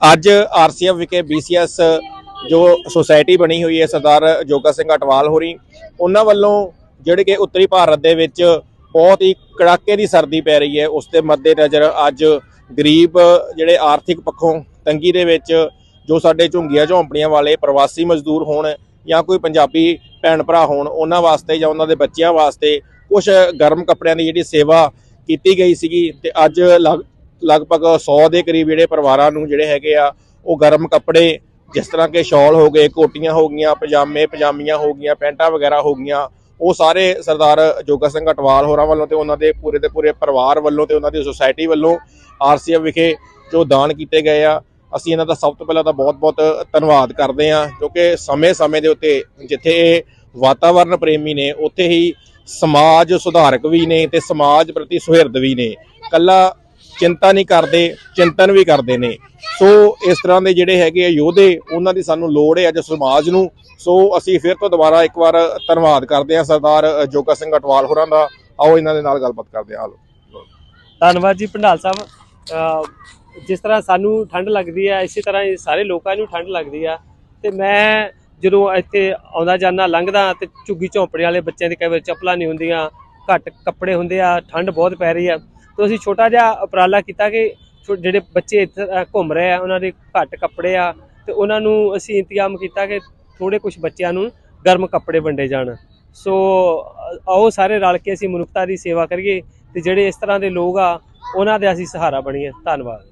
ਅੱਜ ਆਰਸੀਐਫ ਵਿਖੇ ਬੀਸੀਐਸ ਜੋ ਸੁਸਾਇਟੀ ਬਣੀ ਹੋਈ ਹੈ, ਸਰਦਾਰ ਜੋਗਾ ਸਿੰਘ ਅਟਵਾਲ ਹੋਰੀ, ਉਹਨਾਂ ਵੱਲੋਂ ਜਿਹੜੇ ਕਿ ਉੱਤਰੀ ਭਾਰਤ ਦੇ ਵਿੱਚ ਬਹੁਤ ਹੀ ਕੜਾਕੇ ਦੀ ਸਰਦੀ ਪੈ ਰਹੀ ਹੈ, ਉਸ ਦੇ ਮੱਦੇ ਨਜ਼ਰ ਅੱਜ ਗਰੀਬ ਜਿਹੜੇ ਆਰਥਿਕ ਪੱਖੋਂ ਤੰਗੀ ਦੇ ਵਿੱਚ ਜੋ ਸਾਡੇ ਝੁੰਗੀਆਂ ਝੌਂਪੜੀਆਂ ਵਾਲੇ ਪ੍ਰਵਾਸੀ ਮਜ਼ਦੂਰ ਹੋਣ ਜਾਂ ਕੋਈ ਪੰਜਾਬੀ ਭੈਣ ਭਰਾ ਹੋਣ, ਉਹਨਾਂ ਵਾਸਤੇ ਜਾਂ ਉਹਨਾਂ ਦੇ ਬੱਚਿਆਂ ਵਾਸਤੇ ਕੁਝ ਗਰਮ ਕੱਪੜਿਆਂ ਦੀ ਜਿਹੜੀ ਸੇਵਾ ਕੀਤੀ ਗਈ ਸੀਗੀ ਤੇ ਅੱਜ ਲਗ- ਲਗਭਗ 100 ਦੇ ਕਰੀਬ ਜਿਹੜੇ ਪਰਿਵਾਰਾਂ ਨੂੰ ਜਿਹੜੇ ਹੈਗੇ ਆ, ਉਹ ਗਰਮ ਕੱਪੜੇ, ਜਿਸ ਤਰ੍ਹਾਂ ਕਿ ਸ਼ਾਲ ਹੋ ਗਏ, ਕੋਟੀਆਂ ਹੋ ਗਈਆਂ, ਪਜਾਮੇ, ਪਜਾਮੀਆਂ ਹੋ ਗਈਆਂ, ਪੈਂਟਾਂ ਵਗੈਰਾ ਹੋ ਗਈਆਂ, ਉਹ ਸਾਰੇ ਸਰਦਾਰ ਜੋਗਾ ਸਿੰਘ ਅਟਵਾਲ ਹੋਰਾਂ ਵੱਲੋਂ ਤੇ ਉਹਨਾਂ ਦੇ ਪੂਰੇ ਦੇ ਪੂਰੇ ਪਰਿਵਾਰ ਵੱਲੋਂ ਤੇ ਉਹਨਾਂ ਦੀ ਸੁਸਾਇਟੀ ਵੱਲੋਂ ਆਰਸੀਐਫ ਵਿਖੇ ਜੋ ਦਾਨ ਕੀਤੇ ਗਏ ਆ, ਅਸੀਂ ਇਹਨਾਂ ਦਾ ਸਭ ਤੋਂ ਪਹਿਲਾਂ ਤਾਂ ਬਹੁਤ-ਬਹੁਤ ਧੰਨਵਾਦ ਕਰਦੇ ਹਾਂ ਕਿਉਂਕਿ ਸਮੇਂ-ਸਮੇਂ ਦੇ ਉੱਤੇ ਜਿੱਥੇ ਇਹ ਵਾਤਾਵਰਣ ਪ੍ਰੇਮੀ ਨੇ, ਉੱਥੇ ਹੀ ਸਮਾਜ ਸੁਧਾਰਕ ਵੀ ਨੇ ਤੇ ਸਮਾਜ ਪ੍ਰਤੀ ਸੁਹਿਰਦ ਵੀ ਨੇ। ਕੱਲਾ ਚਿੰਤਾ ਨਹੀਂ ਕਰਦੇ, ਚਿੰਤਨ ਵੀ ਕਰਦੇ ਨੇ। ਸੋ ਇਸ ਤਰ੍ਹਾਂ ਦੇ ਜਿਹੜੇ ਹੈਗੇ ਆ ਯੋਧੇ, ਉਹਨਾਂ ਦੀ ਸਾਨੂੰ ਲੋੜ ਹੈ ਅੱਜ ਸਮਾਜ ਨੂੰ। ਸੋ ਅਸੀਂ ਫਿਰ ਤੋਂ ਦੁਬਾਰਾ ਇੱਕ ਵਾਰ ਧੰਨਵਾਦ ਕਰਦੇ ਹਾਂ ਸਰਦਾਰ ਜੋਗਾ ਸਿੰਘ ਅਟਵਾਲ ਹੋਰਾਂ ਦਾ। ਆਓ ਇਹਨਾਂ ਦੇ ਨਾਲ ਗੱਲਬਾਤ ਕਰਦੇ ਹਾਂ। ਆਲੋ ਧੰਨਵਾਦ ਜੀ ਭੰਡਾਲ ਸਾਹਿਬ। ਜਿਸ ਤਰ੍ਹਾਂ ਸਾਨੂੰ ਠੰਡ ਲੱਗਦੀ ਹੈ, ਇਸੇ ਤਰ੍ਹਾਂ ਹੀ ਸਾਰੇ ਲੋਕਾਂ ਨੂੰ ਠੰਡ ਲੱਗਦੀ ਆ। ਤੇ ਮੈਂ ਜਦੋਂ ਇੱਥੇ ਆਉਂਦਾ ਜਾਂਦਾ, ਲੰਘਦਾ ਤੇ ਝੁੱਗੀ ਝੌਂਪੜੇ ਵਾਲੇ ਬੱਚਿਆਂ ਦੇ ਕਈ ਵਾਰ ਚੱਪਲਾਂ ਨਹੀਂ ਹੁੰਦੀਆਂ, ਘੱਟ ਕੱਪੜੇ ਹੁੰਦੇ ਆ, ਠੰਡ ਬਹੁਤ ਪੈ ਰਹੀ ਆ। ਤੇ ਅਸੀਂ ਛੋਟਾ ਜਿਹਾ ਉਪਰਾਲਾ ਕੀਤਾ ਕਿ ਛੋ- ਜਿਹੜੇ ਬੱਚੇ ਇੱਥੇ ਘੁੰਮ ਰਹੇ ਆ, ਉਹਨਾਂ ਦੇ ਘੱਟ ਕੱਪੜੇ ਆ, ਤੇ ਉਹਨਾਂ ਨੂੰ ਅਸੀਂ ਇੰਤਜ਼ਾਮ ਕੀਤਾ ਕਿ ਥੋੜੇ ਕੁਝ ਬੱਚਿਆਂ ਨੂੰ ਗਰਮ ਕੱਪੜੇ ਵੰਡੇ ਜਾਣ। ਸੋ, ਅ- ਆਓ ਸਾਰੇ ਰਲ ਕੇ ਅਸੀਂ ਮਨੁੱਖਤਾ ਦੀ ਸੇਵਾ ਕਰੀਏ, ਤੇ ਜਿਹੜੇ ਇਸ ਤਰ੍ਹਾਂ ਦੇ ਲੋਕ ਆ, ਉਹਨਾਂ ਦੇ ਅਸੀਂ ਸਹਾਰਾ ਬਣੀਏ। ਧੰਨਵਾਦ।